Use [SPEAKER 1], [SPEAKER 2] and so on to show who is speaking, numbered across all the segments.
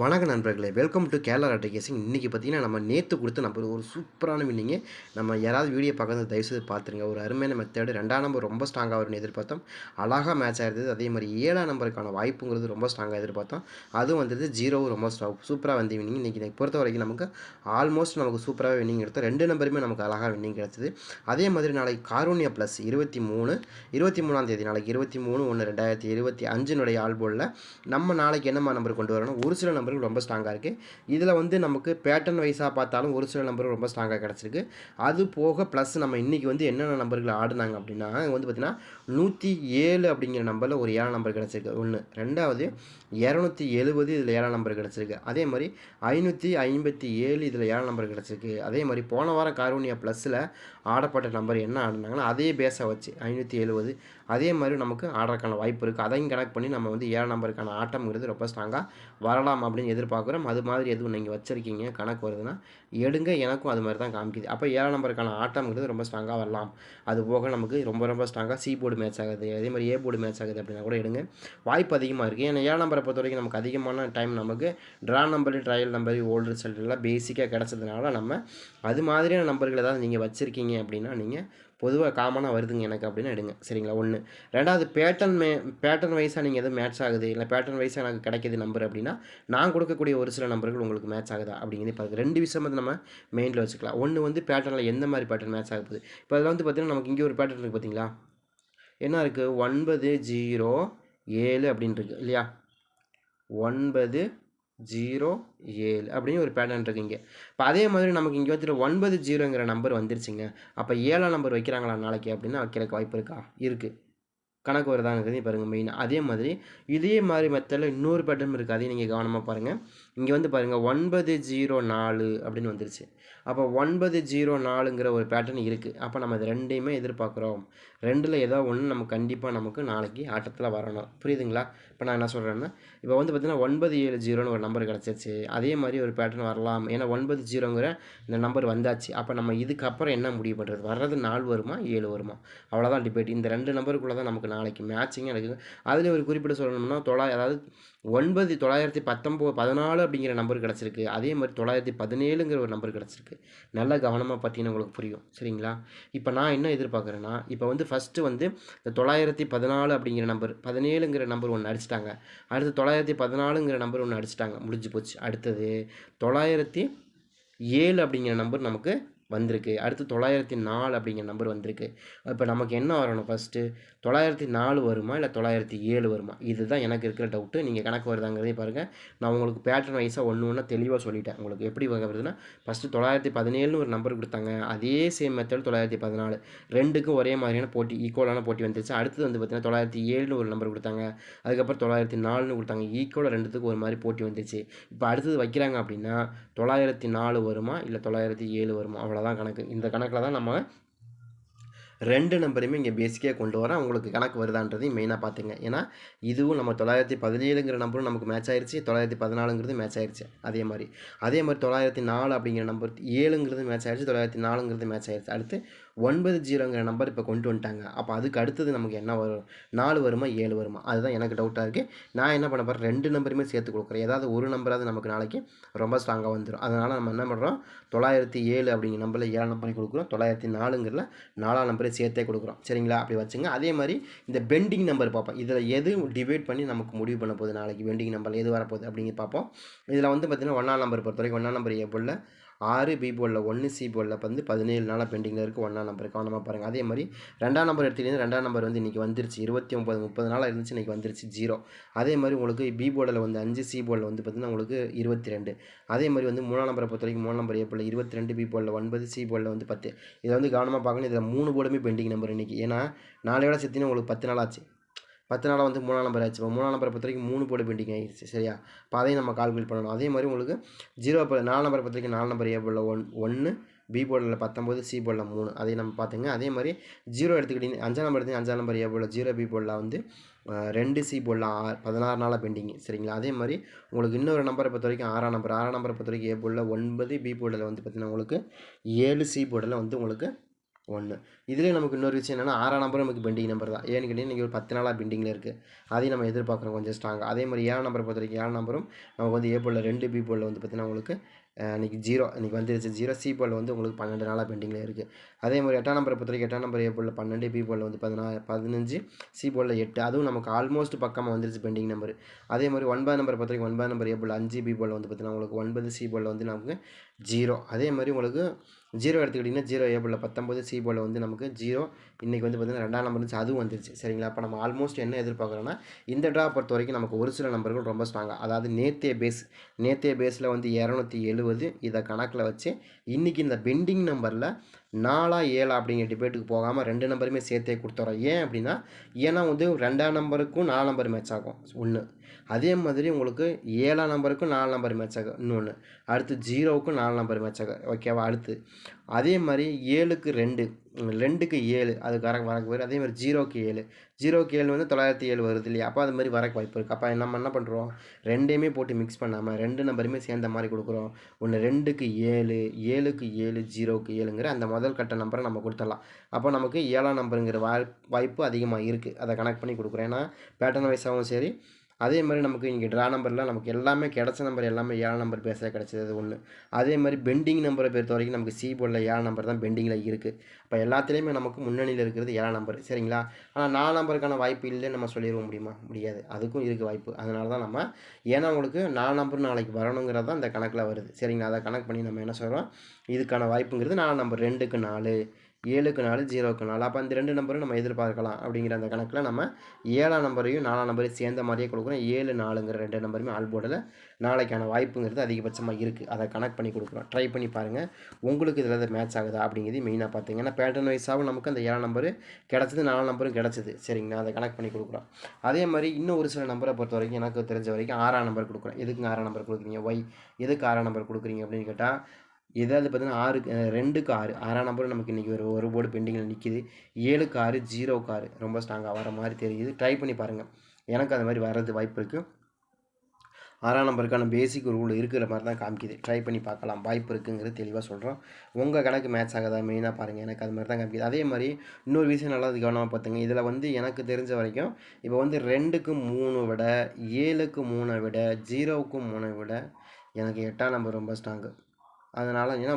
[SPEAKER 1] வணக்க நண்பர்களே welcome to Kerala ராட்டை கேசிங் இன்றைக்கி பார்த்தீங்கன்னா நம்ம நேற்று கொடுத்து நம்ம ஒரு சூப்பரான வின்னிங்கு நம்ம யாராவது வீடியோ பார்க்கறது தயவுசெய்து பார்த்துருங்க. ஒரு அருமையான மெத்தேடு ரெண்டாம் நம்பர் ரொம்ப ஸ்ட்ராங்காக வரும்னு எதிர்பார்த்தோம். அழகாக மேட்ச் ஆயிருந்தது. அதே மாதிரி ஏழாம் நம்பருக்கான வாய்ப்புங்கிறது ரொம்ப ஸ்ட்ராங்காக எதிர்பார்த்தோம். அதுவும் வந்தது ஜீரோவும் ரொம்ப ஸ்ட்ராங் சூப்பராக வந்து வின்னிங் இன்றைக்கி பொறுத்த வரைக்கும் நமக்கு ஆல்மோஸ்ட் நமக்கு சூப்பராக வின்னிங் எடுத்தோம். ரெண்டு நம்பருமே நமக்கு அழகாக வின்னிங் கிடச்சிது. அதே மாதிரி நாளைக்கு காரூனியா ப்ளஸ் இருபத்தி மூணு இருபத்தி மூணாம் தேதி நாளைக்கு இருபத்தி மூணு ஒன்று ரெண்டாயிரத்தி இருபத்தி அஞ்சினுடைய ஆல்போலில் நம்ம நாளைக்கு என்னம்மா நம்பர் கொண்டு வரணும்? ஒரு சில நம்பர்கள் ரொம்ப ஸ்ட்ராங்காக இருக்குது இதில் வந்து நமக்கு பேட்டர்ன் வைஸாக பார்த்தாலும் ஒரு சில நம்பர்கள் ரொம்ப ஸ்ட்ராங்காக கிடச்சிருக்கு. அது போக ப்ளஸ் நம்ம இன்றைக்கி வந்து என்னென்ன நம்பர்கள் ஆடினாங்க அப்படின்னா வந்து பார்த்திங்கன்னா நூற்றி ஏழு அப்படிங்கிற நம்பரில் ஒரு ஏழாம் நம்பர் கிடச்சிருக்கு. ஒன்று ரெண்டாவது இரநூத்தி எழுபது இதில் ஏழாம் நம்பர் கிடச்சிருக்கு. அதே மாதிரி ஐநூற்றி ஐம்பத்தி ஏழு இதில் ஏழாம் நம்பர் கிடச்சிருக்கு. அதே மாதிரி போன வாரம் கார்வோனியா ப்ளஸில் ஆடப்பட்ட நம்பர் என்ன ஆடினாங்கன்னா அதே பேஸை வச்சு ஐநூற்றி எழுபது அதே மாதிரி நமக்கு ஆடுறதுக்கான வாய்ப்பு இருக்குது அதையும் கனெக்ட் பண்ணி நம்ம வந்து ஏழாம் நம்பருக்கான ஆட்டம்ங்கிறது ரொம்ப ஸ்ட்ராங்காக வரலாம் அப்படின்னு எதிர்பார்க்குறோம். அது மாதிரி எதுவும் நீங்கள் வச்சுருக்கீங்க? கணக்கு வருதுன்னா எடுங்க. எனக்கும் அது மாதிரி தான் காமிக்குது. அப்போ ஏழாம் நம்பருக்கான ஆட்டம்ங்கிறது ரொம்ப ஸ்ட்ராங்காக வரலாம். அது போக நமக்கு ரொம்ப ரொம்ப ஸ்ட்ராங்காக சி போர்டு மேட்ச் ஆகுது. அதே மாதிரி ஏ போர்டு மேட்ச் ஆகுது அப்படின்னா கூட எடுங்க. வாய்ப்பு அதிகமாக இருக்குது ஏன்னா ஏழாம் நம்பரை பொறுத்த வரைக்கும் நமக்கு அதிகமான டைம் நமக்கு draw number trial number old result எல்லாம் பேசிக்காக கிடச்சதுனால நம்ம அது மாதிரியான நம்பர்கள் ஏதாவது நீங்கள் வச்சுருக்கீங்க. அப்படின்னா நீங்கள் பொதுவாக காமனாக வருதுங்க எனக்கு அப்படின்னு எடுங்க. சரிங்களா? ஒன்று ரெண்டாவது பேட்டர்ன் மே பேட்டர்ன் வைஸாக நீங்கள் எதுவும் மேட்ச் ஆகுது? இல்லை பேட்டர்ன் வைஸாக எனக்கு கிடைக்கிது நம்பர் அப்படின்னா நான் கொடுக்கக்கூடிய ஒரு சில நம்பர்கள் உங்களுக்கு மேட்ச் ஆகுதா? அப்படிங்கிறது இப்போ ரெண்டு விஷயம் வந்து நம்ம மெயினில் வச்சுக்கலாம். ஒன்று வந்து பேட்டர்னில் எந்த மாதிரி பேட்டர்ன் மேட்ச் ஆகுது இப்போ அதில் வந்து பார்த்திங்கன்னா நமக்கு இங்கே ஒரு பேட்டர்ன் இருக்குது பார்த்தீங்களா என்ன இருக்குது ஒன்பது ஜீரோ ஏழு அப்படின்னு இருக்குது இல்லையா? ஒன்பது ஜீரோ ஏழு அப்படின்னு ஒரு பேட்டர்ன் இருக்குது இங்கே இப்போ அதே மாதிரி நமக்கு இங்கே வந்துட்டு ஒன்பது ஜீரோங்கிற நம்பர் வந்துருச்சுங்க. அப்போ ஏழாம் நம்பர் வைக்கிறாங்களா நாளைக்கு அப்படின்னா வைக்கிறதுக்கு வாய்ப்பு இருக்கா? இருக்குது கணக்கு வருதாங்கிறது பாருங்கள் மெயின் அதே மாதிரி இதே மாதிரி மெத்தடில் இன்னொரு பேட்டர்ன் இருக்குது அதையும் நீங்கள் கவனமாக பாருங்கள் இங்கே வந்து பாருங்கள் ஒன்பது ஜீரோ நாலு அப்படின்னு வந்துருச்சு. அப்போ ஒன்பது ஜீரோ நாலுங்கிற ஒரு பேட்டர்ன் இருக்குது அப்போ நம்ம இது ரெண்டையுமே எதிர்பார்க்குறோம். ரெண்டில் ஏதோ ஒன்று நம்ம கண்டிப்பாக நமக்கு நாளைக்கு ஆட்டத்தில் வரணும். புரியுதுங்களா? இப்போ நான் என்ன சொல்கிறேன்னா இப்போ வந்து பார்த்திங்கன்னா ஒன்பது ஏழு ஜீரோன்னு ஒரு நம்பர் கிடச்சிருச்சு. அதே மாதிரி ஒரு பேட்டர்ன் வரலாம். ஏன்னா ஒன்பது ஜீரோங்கிற இந்த நம்பர் வந்தாச்சு. அப்போ நம்ம இதுக்கப்புறம் என்ன முடிவு பண்ணுறது வர்றது நாலு வருமா ஏழு வருமா? அவ்வளோதான் டிபேட் இந்த ரெண்டு நம்பருக்குள்ளே தான் நமக்கு நாளைக்கு மேட்சிங்காக இருக்குது அதில் ஒரு குறிப்பிட்டு சொல்லணும்னா தொள்ளாயிரம் அதாவது ஒன்பது தொள்ளாயிரத்தி பத்தொம்போது பதினாலு அப்படிங்கிற நம்பர் கிடச்சிருக்கு. அதே மாதிரி தொள்ளாயிரத்தி பதினேழுங்கிற ஒரு நம்பர் கிடச்சிருக்கு. நல்லா கவனமாக பார்த்தீங்கன்னா உங்களுக்கு புரியும். சரிங்களா? இப்போ நான் என்ன எதிர்பார்க்குறேன்னா இப்போ வந்து ஃபஸ்ட்டு வந்து இந்த தொள்ளாயிரத்தி பதினாலு அப்படிங்கிற நம்பர் பதினேழுங்கிற நம்பர் ஒன்று அடிச்சிட்டாங்க. அடுத்து தொள்ளாயிரத்தி பதினாலுங்கிற நம்பர் ஒன்று அடிச்சிட்டாங்க. முடிஞ்சு போச்சு. அடுத்தது தொள்ளாயிரத்தி ஏழு அப்படிங்கிற நம்பர் நமக்கு வந்திருக்கு. அடுத்து தொள்ளாயிரத்தி நாலு அப்படிங்கிற நம்பர் வந்திருக்கு. இப்போ நமக்கு என்ன வரணும் ஃபஸ்ட்டு தொள்ளாயிரத்தி நாலு வருமா? இல்லை தொள்ளாயிரத்தி ஏழு வருமா? இதுதான் எனக்கு இருக்கிற டவுட்டு நீங்கள் கணக்கு வருதாங்கிறதே பாருங்கள் நான் உங்களுக்கு பேட்டர்ன் வைஸாக ஒன்று ஒன்றா தெளிவாக சொல்லிட்டேன். உங்களுக்கு எப்படி வருதுன்னா ஃபஸ்ட்டு தொள்ளாயிரத்தி பதினேழுன்னு ஒரு நம்பர் கொடுத்தாங்க. அதே சேம் மெத்தட் தொள்ளாயிரத்தி பதினாலு. ரெண்டுக்கும் ஒரே மாதிரியான போட்டி ஈக்குவலான போட்டி வந்துருச்சு. அடுத்தது வந்து பார்த்திங்கன்னா தொள்ளாயிரத்தி ஏழுன்னு ஒரு நம்பர் கொடுத்தாங்க. அதுக்கப்புறம் தொள்ளாயிரத்தி நாலுன்னு கொடுத்தாங்க. ஈக்குவலாக ரெண்டுத்துக்கும் ஒரு மாதிரி போட்டி வந்துச்சு இப்போ அடுத்தது வைக்கிறாங்க அப்படின்னா தொள்ளாயிரத்தி நாலு வருமா? இல்லை தொள்ளாயிரத்தி ஏழு வருமா? அவ்வளோதான் கணக்கு. இந்த கணக்கில் தான் நம்ம ரெண்டு நம்பரையுமே இங்கே பேசிக்காக கொண்டு வரேன் உங்களுக்கு கணக்கு வருதான்றதையும் மெயினாக பார்த்துங்க. ஏன்னா இதுவும் நம்ம தொள்ளாயிரத்தி பதினேழுங்கிற நம்பரும் நமக்கு மேட்ச் ஆயிடுச்சு தொள்ளாயிரத்தி பதினாலுங்கிறது மேட்ச் ஆயிடுச்சு அதே மாதிரி. அதே மாதிரி தொள்ளாயிரத்தி நாலு அப்படிங்கிற நம்பர் ஏழுங்கிறது மேட்ச் ஆயிடுச்சு தொள்ளாயிரத்தி நாலுங்கிறது மேட்ச் ஆயிடுச்சு அடுத்து ஒன்பது ஜீரோங்கிற நம்பர் இப்போ கொண்டு வந்துட்டாங்க. அப்போ அதுக்கு அடுத்தது நமக்கு என்ன வரும்? நாலு வருமா ஏழு வருமா? அதுதான் எனக்கு டவுட்டாக இருக்குது நான் என்ன பண்ண போகிறேன் ரெண்டு நம்பருமே சேர்த்து கொடுக்குறேன். ஏதாவது ஒரு நம்பராவது நமக்கு நாளைக்கு ரொம்ப ஸ்ட்ராங்காக வந்துடும் அதனால் நம்ம என்ன பண்ணுறோம் தொள்ளாயிரத்தி ஏழு அப்படிங்கிற நம்பரில் ஏழு நம்பரையும் கொடுக்குறோம். தொள்ளாயிரத்தி நாலுங்கிறதுல நாலாம் நம்பரை சேர்த்தே கொடுக்குறோம். சரிங்களா? அப்படி வச்சுங்க. அதே மாதிரி இந்த பெண்டிங் நம்பர் பார்ப்போம். இதில் எது டிவைட் பண்ணி நமக்கு முடிவு பண்ண போகுது நாளைக்கு? பெண்டிங் நம்பர் எது வரப்போகுது அப்படிங்கிற பார்ப்போம். இதில் வந்து பார்த்திங்கன்னா ஒன்றாம் நம்பர் பொறுத்த வரைக்கும் ஒன்றாம் நம்பர் எப்போல்ல ஆறு பி போலில் ஒன்று சி போலில் வந்து பதினேழு நாளாக பெண்டிங்கில் இருக்குது. ஒன்றாம் நம்பர் கவனமாக பாருங்கள் அதே மாதிரி ரெண்டாம் நம்பர் எடுத்துக்கிட்டீங்கன்னா ரெண்டாம் நம்பர் வந்து இன்றைக்கி வந்துருச்சு. இருபத்தி ஒம்பது முப்பது நாளாக இருந்துச்சு. இன்றைக்கி வந்துருச்சு ஜீரோ. அதே மாதிரி உங்களுக்கு பி போர்டில் வந்து அஞ்சு சி போர்டில் வந்து பார்த்திங்கன்னா உங்களுக்கு இருபத்தி ரெண்டு அதே மாதிரி வந்து மூணாம் நம்பரை பொறுத்த வரைக்கும் மூணாம் நம்பர் ஏப்பில் இருபத்தி ரெண்டு பி போர்டில் ஒன்பது சி போர்டில் வந்து பத்து. இதை வந்து கவனமாக பார்க்கணும். இதில் மூணு போர்டுமே பெண்டிங் நம்பர் இன்றைக்கி ஏன்னா நாளையோட சேர்த்தினா உங்களுக்கு பத்து நாள் ஆச்சு. பத்து நாளாக வந்து மூணாம் நம்பர் ஆச்சு. இப்போ மூணாம் நம்பரை பொறுத்த வரைக்கும் மூணு போட பெண்டிங் ஆகிடுச்சு சரியா? இப்போ அதையும் நம்ம கால்குலேட் பண்ணணும். அதே மாதிரி உங்களுக்கு ஜீரோ இப்போ நாலு நம்பரை பொறுத்த வரைக்கும் நாலு நம்பர் ஏ போர்டில் ஒன் ஒன்று பி போர்டில் பத்தொம்போது சி போர்டில் மூணு. அதையும் நம்ம பார்த்துங்க. அதே மாதிரி ஜீரோ எடுத்துக்கிட்டீங்க. அஞ்சாம் நம்பர் எடுத்து அஞ்சாம் நம்பர் ஏ போர்டில் ஜீரோ பி போர்டில் வந்து ரெண்டு சி போர்டில் ஆறு பதினாறு நாளாக பெண்டிங் சரிங்களா? அதே மாதிரி உங்களுக்கு இன்னொரு நம்பரை பொறுத்த வரைக்கும் ஆறாம் நம்பர் ஆறாம் நம்பரை பொறுத்த வரைக்கும் ஏ போர்டில் ஒன்பது பி போர்டில் வந்து பார்த்திங்கன்னா உங்களுக்கு ஏழு சி போர்டில் வந்து உங்களுக்கு ஒன்று இதுலேயே நமக்கு இன்னொரு விஷயம் என்னென்னா ஆறாம் நம்பர் நமக்கு பெண்டிங் நம்பர் தான். ஏன்னு கேட்டிங்கன்னா இன்றைக்கி ஒரு பத்து நாளாக பெண்டிங்கில் இருக்குது அதையும் நம்ம எதிர்பார்க்குறோம் கொஞ்சம் ஸ்ட்ராங்காக அதே மாதிரி ஏழாம் நம்பரை பொறுத்த வரைக்கும் ஏழாம் நம்பரும் நமக்கு வந்து ஏ போலில் ரெண்டு பி போலில் வந்து பார்த்திங்கன்னா உங்களுக்கு இன்றைக்கி ஜீரோ இன்றைக்கி வந்துருச்சு ஜீரோ சி போல் வந்து உங்களுக்கு பன்னெண்டு நாளாக பெண்டிங்கில் இருக்குது அதே மாதிரி எட்டாம் நம்பரை பொறுத்த வரைக்கும் எட்டாம் நம்பர் ஏ போலில் பன்னெண்டு பி போலில் வந்து பதினா பதினஞ்சு சி போலில் எட்டு. அதுவும் நமக்கு ஆல்மோஸ்ட் பக்கமாக வந்துருச்சு பெண்டிங் நம்பர் அதே மாதிரி ஒன்பது நம்பர் பொறுத்த வரைக்கும் ஒன்பது நம்பர் ஏ போல் அஞ்சு பி போலில் வந்து பார்த்திங்கன்னா உங்களுக்கு ஒன்பது சி போலில் வந்து நமக்கு ஜீரோ. அதே மாதிரி உங்களுக்கு ஜீரோ எடுத்துக்கிட்டிங்கன்னா ஜீரோ ஏ போலில் பத்தொம்பது சி போல் வந்து நமக்கு ஜீரோ. இன்றைக்கி வந்து பார்த்திங்கன்னா ரெண்டாம் நம்பர் இருந்துச்சு அதுவும் வந்துருச்சு. சரிங்களா? அப்போ நம்ம ஆல்மோஸ்ட் என்ன எதிர்பார்க்குறோன்னா இந்த ட்ரா பொறுத்த வரைக்கும் நமக்கு ஒரு சில நம்பர்கள் ரொம்ப ஸ்ட்ராங்காக அதாவது நேத்திய பேஸ் நேத்திய பேஸில் வந்து இரநூத்தி எழுபது இதை கணக்கில் வச்சு இன்றைக்கி இந்த பெண்டிங் நம்பரில் நாலா ஏழா அப்படிங்கிற டிபேட்டுக்கு போகாமல் ரெண்டு நம்பருமே சேர்த்தே கொடுத்துறோம். ஏன் அப்படின்னா ஏன்னா வந்து ரெண்டாம் நம்பருக்கும் நாலு நம்பர் மேட்ச் ஆகும். ஒன்று அதே மாதிரி உங்களுக்கு ஏழாம் நம்பருக்கும் நாலு நம்பர் மேட்ச் ஆகும் இன்னொன்று அடுத்து ஜீரோவுக்கும் நாலு நம்பர் மேட்ச் ஆகும் ஓகேவா அடுத்து. அதே மாதிரி ஏழுக்கு ரெண்டு. ரெண்டுக்கு ஏழு அது கரெக்ட் வரக்கு வரும் அதே மாதிரி ஜீரோக்கு ஏழு. ஜீரோக்கு ஏழு வந்து தொள்ளாயிரத்தி ஏழு வருது இல்லையா? அப்போ அது மாதிரி வரக்கு வாய்ப்பு இருக்குது அப்போ நம்ம என்ன பண்ணுறோம் ரெண்டையுமே போட்டு மிக்ஸ் பண்ணாமல் ரெண்டு நம்பருமே சேர்ந்த மாதிரி கொடுக்குறோம். ஒன்று ரெண்டுக்கு ஏழு ஏழுக்கு ஏழு ஜீரோக்கு ஏழுங்கிற அந்த முதல் கட்ட நம்பரை நம்ம கொடுத்துடலாம். அப்போ நமக்கு ஏழாம் நம்பருங்கிற வாய் வாய்ப்பு அதிகமாக இருக்குது அதை கனெக்ட் பண்ணி கொடுக்குறோம். ஏன்னா பேட்டர்ன் வைஸாகவும் சரி அதே மாதிரி நமக்கு இங்கே ட்ரா நம்பர்லாம் நமக்கு எல்லாமே கிடச்ச நம்பர் எல்லாமே ஏழாம் நம்பர் பேச கிடச்சது ஒன்று அதே மாதிரி பெண்டிங் நம்பரை பொறுத்த வரைக்கும் நமக்கு சி போர்டில் ஏழாம் நம்பர் தான் பெண்டிங்கில் இருக்குது இப்போ எல்லாத்துலேயுமே நமக்கு முன்னணியில் இருக்கிறது ஏழாம் நம்பர் சரிங்களா? ஆனால் நாலு நம்பருக்கான வாய்ப்பு இல்லைன்னு நம்ம சொல்லிடுவோம் முடியுமா? முடியாது. அதுக்கும் இருக்குது வாய்ப்பு. அதனால தான் நம்ம ஏன்னா உங்களுக்கு நாலு நம்பர் நாளைக்கு வரணுங்கிறது தான் இந்த கணக்கில் வருது. சரிங்களா? அதை கணக்கு பண்ணி நம்ம என்ன சொல்கிறோம் இதுக்கான வாய்ப்புங்கிறது நாலு நம்பர் ரெண்டுக்கு நாலு. ஏழுக்கு நாலு ஜீரோக்கு நாலு. அப்போ அந்த ரெண்டு நம்பரும் நம்ம எதிர்பார்க்கலாம். அப்படிங்கிற அந்த கணக்கில் நம்ம ஏழாம் நம்பரையும் நாலாம் நம்பரையும் சேர்ந்த மாதிரியே கொடுக்குறோம். ஏழு நாலுங்கிற ரெண்டு நம்பருமே ஆல்போர்டில் நாளைக்கான வாய்ப்புங்கிறது அதிகபட்சமாக இருக்குது அதை கனெக்ட் பண்ணி கொடுக்குறோம். ட்ரை பண்ணி பாருங்கள் உங்களுக்கு இதில் எதாவது மேட்ச் ஆகுதா அப்படிங்கிறது மெயினாக பார்த்தீங்கன்னா பேட்டர்ன் வைஸாகவும் நமக்கு அந்த ஏழாம் நம்பரு கிடச்சிது நாலாம் நம்பரும் கிடச்சிது. சரிங்கண்ணா அதை கனெக்ட் பண்ணி கொடுக்குறோம். அதே மாதிரி இன்னும் ஒரு சில நம்பரை பொறுத்த வரைக்கும் எனக்கு தெரிஞ்ச வரைக்கும் ஆறாம் நம்பர் கொடுக்குறோம் எதுக்கு ஆறாம் நம்பர் கொடுக்குறீங்க? ஒய் எதுக்கு ஆறாம் நம்பர் கொடுக்குறீங்க அப்படின்னு கேட்டால் ஏதாவது பார்த்தீங்கன்னா ஆறுக்கு ரெண்டுக்கு ஆறு ஆறாம் நம்பர் நமக்கு இன்றைக்கி ஒரு ஒரு போர்டு பெண்டிங்கில் நிற்கிது ஏழுக்கு ஆறு ஜீரோக்கு ஆறு ரொம்ப ஸ்ட்ராங்காக வர மாதிரி தெரியுது. ட்ரை பண்ணி பாருங்கள் எனக்கு அந்த மாதிரி வர்றது வாய்ப்பு இருக்குது ஆறாம் நம்பருக்கான பேசிக் ரூல் இருக்கிற மாதிரி தான் காமிக்குது. ட்ரை பண்ணி பார்க்கலாம். வாய்ப்பு இருக்குங்கிறது தெளிவாக சொல்கிறோம் உங்கள் கணக்கு மேட்ச் ஆகாதா? மெயினாக பாருங்கள் எனக்கு அது மாதிரி தான் காமிக்குது. அதே மாதிரி இன்னொரு விஷயம் நல்லா கவனமாக பார்த்துங்க இதில் வந்து எனக்கு தெரிஞ்ச வரைக்கும் இப்போ வந்து ரெண்டுக்கு மூணு விட ஏழுக்கு மூணை விட ஜீரோவுக்கு மூணை விட எனக்கு எட்டாம் நம்பர் ரொம்ப ஸ்ட்ராங்கு அதனால் ஏன்னா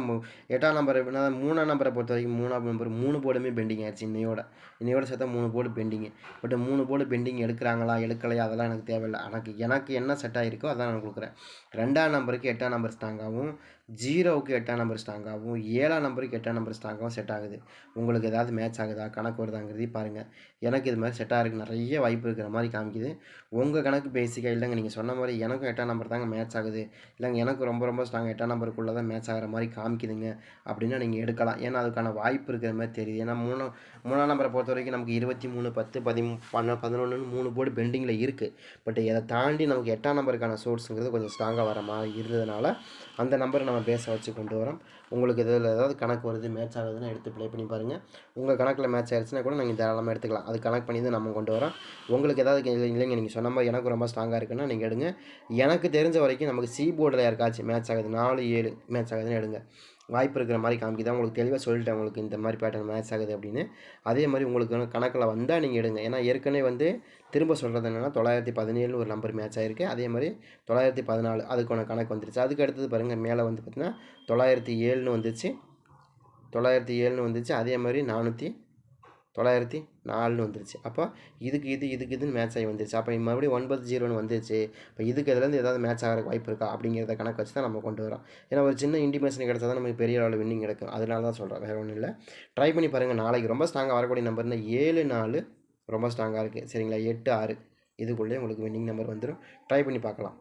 [SPEAKER 1] எட்டாம் நம்பரை மூணாம் நம்பரை பொறுத்த வரைக்கும் மூணாம் நம்பர் மூணு போர்டுமே பெண்டிங் ஆயிடுச்சு இன்னையோட. இன்னையோட சேர்த்தா மூணு போர்டு பெண்டிங்கு பட் மூணு போர்டு பெண்டிங் எடுக்கிறாங்களா எடுக்கலையா அதெல்லாம் எனக்கு தேவையில்லை. எனக்கு எனக்கு என்ன செட் ஆகிருக்கோ அதான் நான் கொடுக்குறேன். ரெண்டாம் நம்பருக்கு எட்டாம் நம்பர் ஸ்ட்ராங்காகவும் ஜீரோவுக்கு எட்டாம் நம்பர் ஸ்ட்ராங்காகவும் ஏழாம் நம்பருக்கு எட்டாம் நம்பர் ஸ்ட்ராங்காகவும் செட் ஆகுது. உங்களுக்கு ஏதாவது மேட்ச் ஆகுதா? கணக்கு வருதாங்கிறதையும் பாருங்கள் எனக்கு இது மாதிரி செட் ஆகிறதுக்கு நிறைய வாய்ப்பு இருக்கிற மாதிரி காமிக்குது. உங்கள் கணக்கு பேசிக்காக இல்லைங்க. நீங்கள் சொன்ன மாதிரி எனக்கும் எட்டாம் நம்பர் தாங்க மேட்ச் ஆகுது. இல்லைங்க எனக்கு ரொம்ப ரொம்ப ஸ்ட்ராங் எட்டாம் நம்பருக்குள்ளே தான் மேட்ச் ஆகிற மாதிரி காமிக்குதுங்க. அப்படின்னா நீங்கள் எடுக்கலாம். ஏன்னா அதுக்கான வாய்ப்பு இருக்கிற மாதிரி தெரியுது. ஏன்னா மூணு மூணாம் நம்பரை பொறுத்த வரைக்கும் நமக்கு இருபத்தி மூணு பத்து பதிமூ பன்ன பதினொன்று மூணு போர்டு பெண்டிங்கில் இருக்குது பட் இதை தாண்டி நமக்கு எட்டாம் நம்பருக்கான சோர்ஸுங்கிறது கொஞ்சம் ஸ்ட்ராங்காக வர மாதிரி இருந்ததுனால அந்த நம்பரை நம்ம பேச வச்சு கொண்டு வரோம். உங்களுக்கு இதில் ஏதாவது கணக்கு வருது மேட்ச் ஆகுதுன்னா எடுத்து ப்ளே பண்ணி பாருங்கள் உங்கள் கணக்கில் மேட்ச் ஆயிடுச்சுன்னா கூட நீங்கள் தாராளமாக எடுத்துக்கலாம். அது கணக்கு பண்ணி தான் நம்ம கொண்டு வரோம். உங்களுக்கு ஏதாவது இல்லைங்க நீங்கள் சொன்ன மாதிரி எனக்கு ரொம்ப ஸ்ட்ராங்காக இருக்குன்னா நீங்கள் எடுங்க. எனக்கு தெரிஞ்ச வரைக்கும் நமக்கு சி போர்டில் யாருக்காச்சும் மேட்ச் ஆகுது நாலு ஏழு மேட்ச் ஆகுதுன்னு எடுங்க. வாய்ப்பு இருக்கிற மாதிரி காமிக்குது. உங்களுக்கு தெளிவாக சொல்லிட்டேன் உங்களுக்கு இந்த மாதிரி பேட்டர்ன் மேட்ச் ஆகுது அப்படின்னு. அதே மாதிரி உங்களுக்கு கணக்கில் வந்தால் நீங்கள் எடுங்க. ஏன்னா ஏற்கனவே வந்து திரும்ப சொல்கிறது என்னென்னா தொள்ளாயிரத்தி பதினேழுன்னு ஒரு நம்பர் மேட்ச் ஆகிருக்கு அதே மாதிரி தொள்ளாயிரத்தி பதினாலு அதுக்கான கணக்கு வந்துருச்சு. அதுக்கு அடுத்தது பாருங்கள் மேலே வந்து பார்த்திங்கன்னா தொள்ளாயிரத்தி ஏழுன்னு வந்துச்சு. தொள்ளாயிரத்தி ஏழுன்னு வந்துச்சு. அதே மாதிரி நானூற்றி தொள்ளாயிரத்தி நாலுன்னு வந்துருச்சு. அப்போ இதுக்கு இது இதுக்கு இதுன்னு மேட்ச் ஆகி வந்துருச்சு. அப்போ மறுபடியும் ஒன்பது ஜீரோன்னு வந்துருச்சு. இப்போ இதுக்கு இதுலேருந்து ஏதாவது மேட்ச் ஆகிற வாய்ப்பு இருக்கா? அப்படிங்கிறத கணக்கு வச்சு தான் நம்ம கொண்டு வரோம். ஏன்னா ஒரு சின்ன இண்டிமேஷன் கிடச்சா தான் நமக்கு பெரிய அளவில் வின்னிங் கிடைக்கும். அதனால தான் சொல்கிறேன் வேறு ஒன்றும் இல்லை. ட்ரை பண்ணி பாருங்கள் நாளைக்கு. ரொம்ப ஸ்ட்ராங்காக வரக்கூடிய நம்பர்னா ஏழு நாலு ரொம்ப ஸ்ட்ராங்காக இருக்குது சரிங்களா? எட்டு ஆறு. இதுக்குள்ளே உங்களுக்கு வின்னிங் நம்பர் வந்துடும் ட்ரை பண்ணி பார்க்கலாம்.